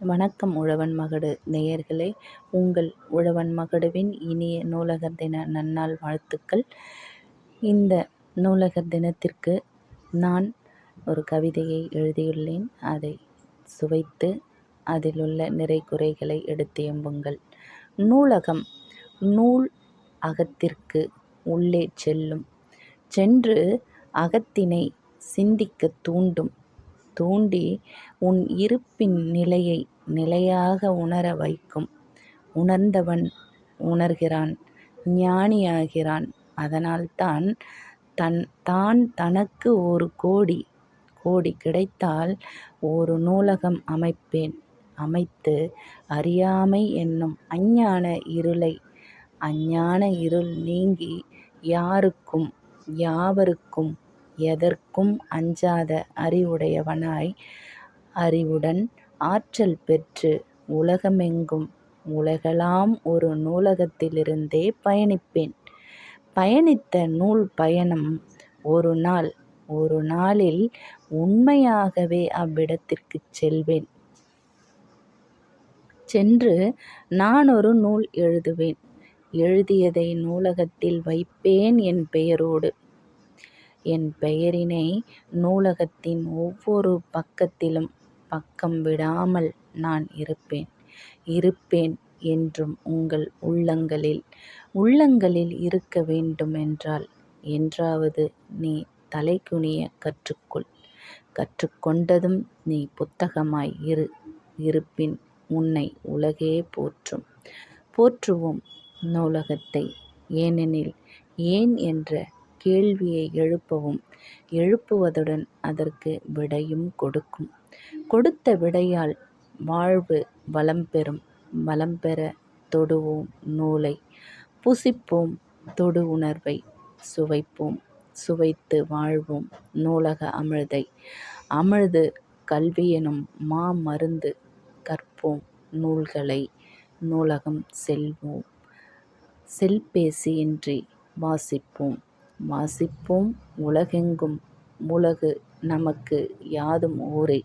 வணக்கம் உழவன் மகடு நேயர்களே. உங்கள் உழவன் மகடுவின் இனிய நூலகர் தின நன்னாள் வாழ்த்துக்கள். இந்த நூலகர் தினத்திற்கு நான் ஒரு கவிதையை எழுதியுள்ளேன். அதை சுவைத்து அதில் உள்ள நிறை குறைகளை எடுத்து எம்புங்கள். நூலகம் நூல் அகத்திற்கு உள்ளே செல்லும். சென்று அகத்தினை சிந்திக்க தூண்டும். தூண்டி உன் இருப்பின் நிலையை நிலையாக உணர வைக்கும். உணர்ந்தவன் உணர்கிறான் ஞானியாகிறான். அதனால்தான் தன் தான் தனக்கு ஒரு கோடி கோடி கிடைத்தால் ஒரு நூலகம் அமைப்பேன். அமைத்து அறியாமை என்னும் அஞ்ஞான இருளை அஞ்ஞான இருள் நீங்கி யாருக்கும் யாவருக்கும் எதற்கும் அஞ்சாத அறிவுடையவனாய் அறிவுடன் ஆற்றல் பெற்று உலகமெங்கும் உலகெலாம் ஒரு நூலகத்திலிருந்தே பயணிப்பேன். பயணித்த நூல் பயணம் ஒரு நாள் ஒரு நாளில் உண்மையாகவே அவ்விடத்திற்குச் செல்வேன். சென்று நான் ஒரு நூல் எழுதுவேன். எழுதியதை நூலகத்தில் வைப்பேன் என் பெயரோடு. என் பெயரினை நூலகத்தின் ஒவ்வொரு பக்கத்திலும் பக்கம் விடாமல் நான் இருப்பேன். இருப்பேன் என்றும் உங்கள் உள்ளங்களில். உள்ளங்களில் இருக்க வேண்டுமென்றால் என்றாவது நீ தலைகுனிய கற்றுக்கொள். கற்றுக்கொண்டதும் நீ புத்தகமாய் இரு. இருப்பின் உன்னை உலகே போற்றும். போற்றுவோம் நூலகத்தை. ஏனெனில் ஏன் என்ற கேள்வியை எழுப்பவும் எழுப்புவதுடன் அதற்கு விடையும் கொடுக்கும். கொடுத்த விடையால் வாழ்வு வளம் பெறும். வளம் பெற தொடுவோம் நூலை. புசிப்போம் தொடு உணர்வை. சுவைப்போம். சுவைத்து வாழ்வோம் நூலக அமிழ்தை. அமிழ்து கல்வியெனும் மா மருந்து கற்போம் நூல்களை. நூலகம் செல்வோம். செல்பேசியின்றி வாசிப்போம். வாசிப்போம் உலகெங்கும் உலகு நமக்கு யாதும் ஊரே.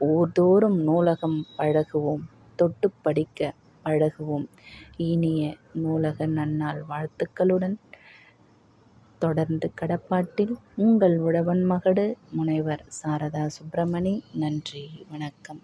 ஊர்தோறும் நூலகம் பழகுவோம் தொட்டு படிக்க பழகுவோம். இனிய நூலக நன்னாள் வாழ்த்துக்களுடன் தொடர்ந்து கடப்பாட்டில் உங்கள் உழவன் மகடு முனைவர் சாரதா சுப்பிரமணி நன்றி வணக்கம்.